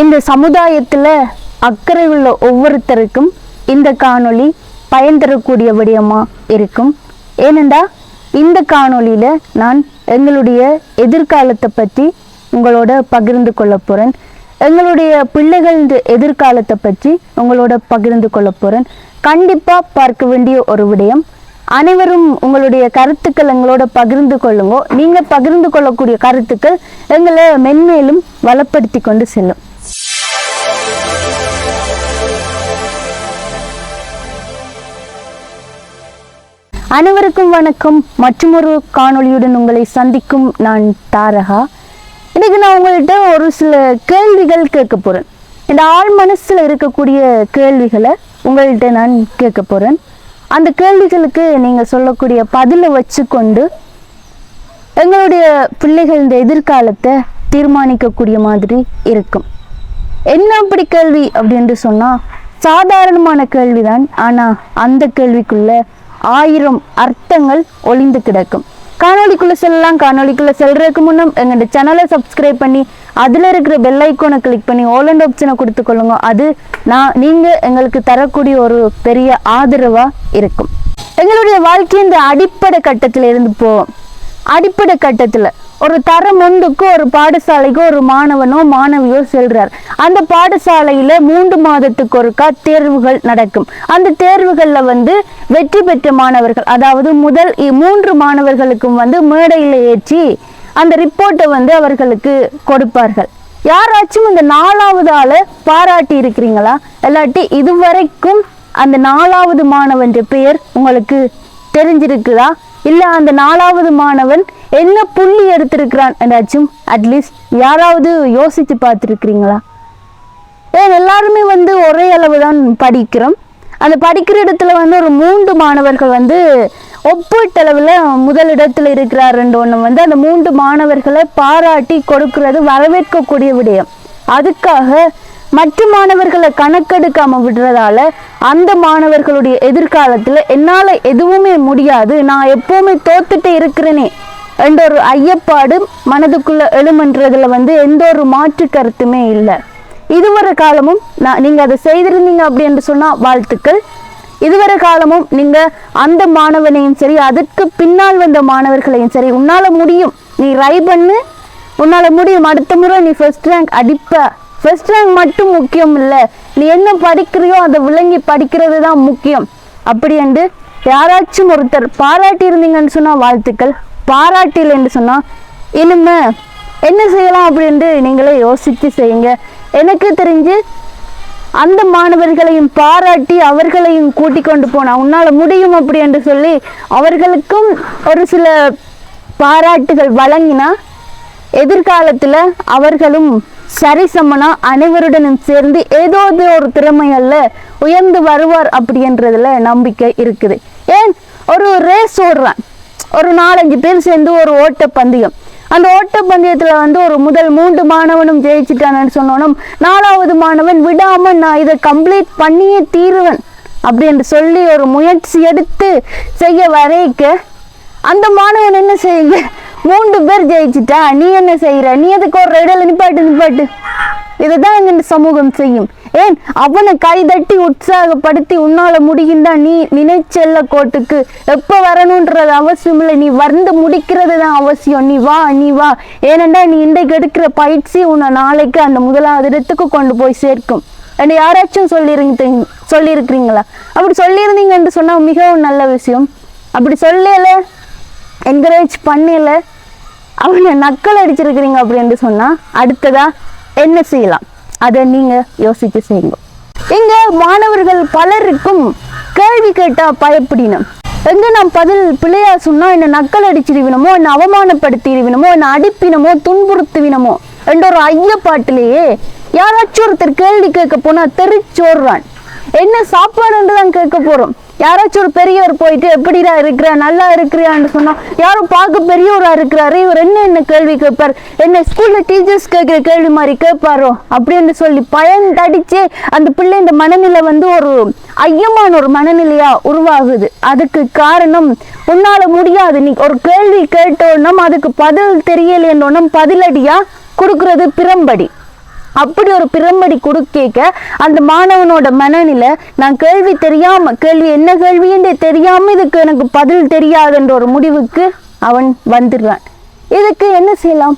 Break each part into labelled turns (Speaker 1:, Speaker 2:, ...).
Speaker 1: இந்த சமுதாயத்தில் அக்கறை உள்ள ஒவ்வொருத்தருக்கும் இந்த காணொளி பயன் தரக்கூடிய விடயமாக இருக்கும். ஏனெண்டா இந்த காணொளியில் நான் எங்களுடைய எதிர்காலத்தை பற்றி உங்களோட பகிர்ந்து கொள்ள போகிறேன் எங்களுடைய பிள்ளைகள் எதிர்காலத்தை பற்றி உங்களோட பகிர்ந்து கொள்ள போகிறேன் கண்டிப்பாக பார்க்க வேண்டிய ஒரு விடயம் அனைவரும் உங்களுடைய கருத்துக்கள் எங்களோட பகிர்ந்து கொள்ளுங்க. நீங்கள் பகிர்ந்து கொள்ளக்கூடிய கருத்துக்கள் எங்களை மென்மேலும் வளப்படுத்தி கொண்டு செல்லும். அனைவருக்கும் வணக்கம். மற்றொரு காணொளியுடன் உங்களை சந்திக்கும் நான் தாரகா. இன்னைக்கு நான் உங்கள்கிட்ட ஒரு சில கேள்விகள் கேட்க போகிறேன் இந்த ஆள் மனசில் இருக்கக்கூடிய கேள்விகளை உங்கள்கிட்ட நான் கேட்க போகிறேன் அந்த கேள்விகளுக்கு நீங்கள் சொல்லக்கூடிய பதிலை வச்சுக்கொண்டு எங்களுடைய பிள்ளைகள் இந்த எதிர்காலத்தை தீர்மானிக்கக்கூடிய மாதிரி இருக்கும். என்ன அப்படி கேள்வி அப்படின்ட்டு சொன்னால் சாதாரணமான கேள்விதான். ஆனால் அந்த கேள்விக்குள்ளே ஆயிரம் அர்த்தங்கள் ஒளிந்து கிடக்கும். காணொளிக்குள்ள செல்லலாம். காணொளிக்குள்ள செல்றதுக்கு முன்னும் எங்களோட சேனலை சப்ஸ்கிரைப் பண்ணி அதுல இருக்கிற பெல் ஐக்கோனை கிளிக் பண்ணி ஆல் அண்ட் ஆப்ஷனை கொடுத்துக்கொள்ளுங்க அது நான் நீங்க எங்களுக்கு தரக்கூடிய ஒரு பெரிய ஆதரவா இருக்கும். எங்களுடைய வாழ்க்கை இந்த அடிப்படை கட்டத்துல இருந்து போவோம். அடிப்படை கட்டத்துல ஒரு தரம் ஒன்றுக்கு ஒரு பாடசாலைக்கு ஒரு மாணவனோ மாணவியோ செல்றார். அந்த பாடசாலையில மூன்று மாதத்துக்கு ஒருக்கா தேர்வுகள் நடக்கும். அந்த தேர்வுகள்ல வந்து வெற்றி பெற்ற மாணவர்கள் அதாவது முதல் மூன்று மாணவர்களுக்கும் வந்து மேடையில ஏற்றி அந்த ரிப்போர்ட்டை வந்து அவர்களுக்கு கொடுப்பார்கள். யாராச்சும் இந்த நாலாவது ஆளை பாராட்டி இருக்கிறீங்களா? இல்லாட்டி இதுவரைக்கும் அந்த நாலாவது மாணவன் பெயர் உங்களுக்கு தெரிஞ்சிருக்குதா? இல்லை அந்த நாலாவது மாணவன் என்ன புள்ளி எடுத்திருக்கிறான் என்றாச்சும் அட்லீஸ்ட் யாராவது யோசித்து பார்த்துருக்கிறீங்களா? ஏன் எல்லாருமே வந்து ஒரே அளவு தான் படிக்கிறோம். அந்த படிக்கிற இடத்துல வந்து ஒரு மூன்று மாணவர்கள் வந்து ஒப்பீட்டளவில் முதலிடத்தில் இருக்கிறாருன்ற ஒன்று வந்து அந்த மூன்று மாணவர்களை பாராட்டி கொடுக்கிறது வரவேற்கக்கூடிய விடயம். அதுக்காக மற்ற மாணவர்களை கணக்கெடுக்காம விடுறதால அந்த மாணவர்களுடைய எதிர்காலத்தில் என்னால் எதுவுமே முடியாது. நான் எப்பவுமே தோத்துட்டு இருக்கிறேனே என்ற ஒரு ஐயப்பாடு மனதுக்குள்ள எழுமன்றதுல வந்து எந்த ஒரு மாற்று கருத்துமே இல்லை. இதுவரை காலமும் நான் நீங்க அதை செய்திருந்தீங்க அப்படி என்று சொன்னா வாழ்த்துக்கள். இதுவரை காலமும் நீங்க அந்த மாணவனையும் சரி அதற்கு பின்னால் வந்த மாணவர்களையும் சரி உன்னால முடியும். நீ ரை பண்ணு. உன்னால முடியும். அடுத்த முறை நீ ஃபர்ஸ்ட் ரேங்க் அடிப்ப. ஃபர்ஸ்ட் ரேங்க் மட்டும் முக்கியம் இல்லை நீ என்ன படிக்கிறியோ அதை விளங்கி படிக்கிறது தான் முக்கியம். அப்படி என்று யாராச்சும் ஒருத்தர் பாராட்டி இருந்தீங்கன்னு சொன்னால் வாழ்த்துக்கள். பாராட்டில் என்று சொன்னால் இனிமே என்ன செய்யலாம்? அப்படின்ட்டு நீங்களே யோசித்து செய்யுங்க. எனக்கு தெரிஞ்சு அந்த மாணவர்களையும் பாராட்டி அவர்களையும் கூட்டி கொண்டு போனா உன்னால் முடியும் அப்படி என்று சொல்லி அவர்களுக்கும் ஒரு சில பாராட்டுகள் வழங்கினா எதிர்காலத்தில் அவர்களும் சரிசமனா அனைவருடனும் சேர்ந்து ஏதோ ஒரு திறமையல்ல உயர்ந்து வருவார் அப்படின்றதுல நம்பிக்கை இருக்குது. ஏன்? ஒரு ரேஸ் ஓடுறான். ஒரு நாலஞ்சு பேர் சேர்ந்து ஒரு ஓட்டப்பந்தயம். அந்த ஓட்டப்பந்தயத்தில் வந்து ஒரு முதல் மூன்று மாணவனும் ஜெயிச்சிட்டானு சொன்னோனும் நாலாவது மாணவன் விடாமல் நான் இதை கம்ப்ளீட் பண்ணியே தீருவேன் அப்படின்னு சொல்லி ஒரு முயற்சி எடுத்து செய்ய வரைக்க அந்த மாணவன் என்ன செய்யுங்க? மூன்று பேர் ஜெயிச்சிட்டா நீ என்ன செய்யற நீ எதுக்கு ஒரு இடையில நிப்பாட்டு நிப்பாட்டு? இதுதான் இந்த சமூகம் செய்யும். ஏன்? அவனை கைதட்டி உற்சாகப்படுத்தி உன்னால முடியுந்தா நீ நினைச்செல்ல கோட்டுக்கு. எப்ப வரணுன்றது அவசியம் இல்லை. நீ வந்து முடிக்கிறது தான் அவசியம். நீ வா நீ வா. ஏனெண்டா நீ இன்றைக்கு எடுக்கிற பயிற்சி உன்னை நாளைக்கு அந்த முதலாவது இடத்துக்கு கொண்டு போய் சேர்க்கும். என்று யாராச்சும் சொல்லியிருந்தீங்க சொல்லியிருக்கிறீங்களா அப்படி சொல்லியிருந்தீங்கன்னு சொன்னா மிகவும் நல்ல விஷயம். அப்படி சொல்லல என்கரேஜ் பண்ணலை. அவனை நக்கல் அடிச்சிருக்கிறீங்க அப்படின்னு சொன்னா அடுத்ததா என்ன செய்யலாம்? அதை நீங்க யோசிச்சு செய்யுங்க. இங்க மாணவர்கள் பலருக்கும் கேள்வி கேட்டா பயப்படினும். எங்க நான் பதில் பிள்ளையா சொன்னா என்ன நக்கல் அடிச்சிருவினமோ என்ன அவமானப்படுத்திடுவினமோ என்ன அடிப்பினமோ துன்புறுத்துவினமோ என்ற ஒரு ஐயப்பாட்டிலேயே யாராச்சும் ஒருத்தர் கேள்வி கேட்க போனா தெரிச்சோடுறான் என்ன சாப்பாடுன்னு தான் கேட்க போறோம். யாராச்சும் ஒரு பெரியவர் போயிட்டு எப்படிடா இருக்கிற? நல்லா இருக்கிறியான்னு சொன்னா யாரும் பார்க்க பெரியவரா இருக்கிறாரு. இவர் என்ன என்ன கேள்வி கேட்பார்? என்ன ஸ்கூல்ல டீச்சர்ஸ் கேட்கிற கேள்வி மாதிரி கேட்பாரோ? அப்படின்னு சொல்லி பயந்தடிச்சு அந்த பிள்ளை இந்த மனநிலை வந்து ஒரு ஐயமான ஒரு மனநிலையா உருவாகுது. அதுக்கு காரணம் உன்னால முடியாது. நீ ஒரு கேள்வி கேட்டோன்னும் அதுக்கு பதில் தெரியலைன்னொன்னும் பதிலடியா கொடுக்கறது பிறம்படி. அப்படி ஒரு பிரம்படி கொடுக்க அந்த மாணவனோட மனநிலை நான் கேள்வி தெரியாம கேள்வி என்ன கேள்வின்றே தெரியாம இதுக்கு எனக்கு பதில் தெரியாதுன்ற ஒரு முடிவுக்கு அவன் வந்துடுறான். இதுக்கு என்ன செய்யலாம்?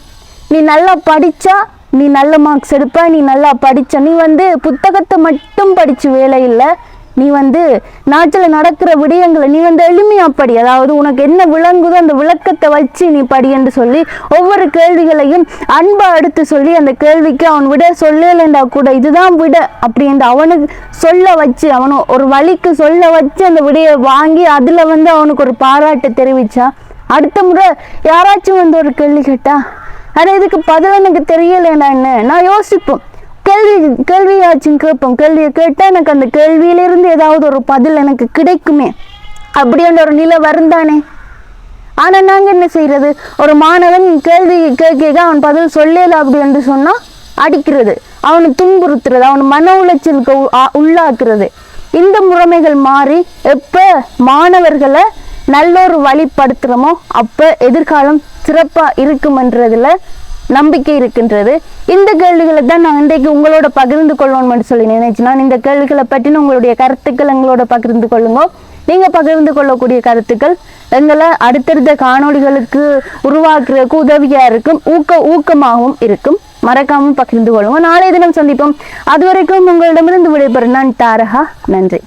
Speaker 1: நீ நல்லா படிச்சா நீ நல்ல மார்க்ஸ் எடுப்ப நீ நல்லா படிச்ச நீ வந்து புத்தகத்தை மட்டும் படிச்சு வேலை இல்லை நீ வந்து நாட்டில் நடக்கிற விடயங்களை நீ வந்து எளிமையாக படி. அதாவது உனக்கு என்ன விளங்குதோ அந்த விளக்கத்தை வச்சு நீ படி என்று சொல்லி ஒவ்வொரு கேள்விகளையும் அன்பாக எடுத்து சொல்லி அந்த கேள்விக்கு அவன் விட சொல்லலைண்டா கூட இதுதான் விட அப்படின்ற அவனுக்கு சொல்ல வச்சு அவனை ஒரு வழிக்கு சொல்ல வச்சு அந்த விடையை வாங்கி அதில் வந்து அவனுக்கு ஒரு பாராட்டு தெரிவிச்சா? அடுத்த முறை யாராச்சும் வந்து ஒரு கேள்வி கேட்டா ஆனா இதுக்கு பதில் எனக்கு தெரியலைண்டா என்ன? நான் யோசிப்போம். கேள்வி கேள்வியாச்சும் கேட்போம். கேள்வியை கேட்டால் எனக்கு அந்த கேள்வியிலிருந்து ஏதாவது ஒரு பதில் எனக்கு கிடைக்குமே. அப்படின்ற ஒரு நிலை வருந்தானே. ஆனா நாங்க என்ன செய்யறது ஒரு மாணவன் கேள்வி கேட்க அவன் பதில் சொல்லல அப்படி என்று சொன்னா அடிக்கிறது. அவனை துன்புறுத்துறது அவன் மன உளைச்சலுக்கு உள்ளாக்குறது. இந்த முறைமைகள் மாறி எப்போ மாணவர்களை நல்ல ஒரு வழிப்படுத்துறோமோ அப்போ எதிர்காலம் சிறப்பாக இருக்குமன்றதில் நம்பிக்கை இருக்கின்றது. இந்த கேள்விகளை தான் நான் இன்றைக்கு உங்களோட பகிர்ந்து கொள்ளணும்னு சொல்லி நினைச்சு நான் இந்த கேள்விகளை பற்றின உங்களுடைய கருத்துக்கள் எங்களோட பகிர்ந்து கொள்ளுங்க. நீங்கள் பகிர்ந்து கொள்ளக்கூடிய கருத்துக்கள் எங்களை அடுத்தடுத்த காணொளிகளுக்கு உருவாக்குறதுக்கு உதவியாக இருக்கும். ஊக்க ஊக்கமாகவும் இருக்கும். மறக்காமல் பகிர்ந்து கொள்ளுங்க. நாளைய தினம் சந்திப்போம். அது வரைக்கும் உங்களிடமிருந்து விடைபெறும் நான் தாரகா. நன்றி.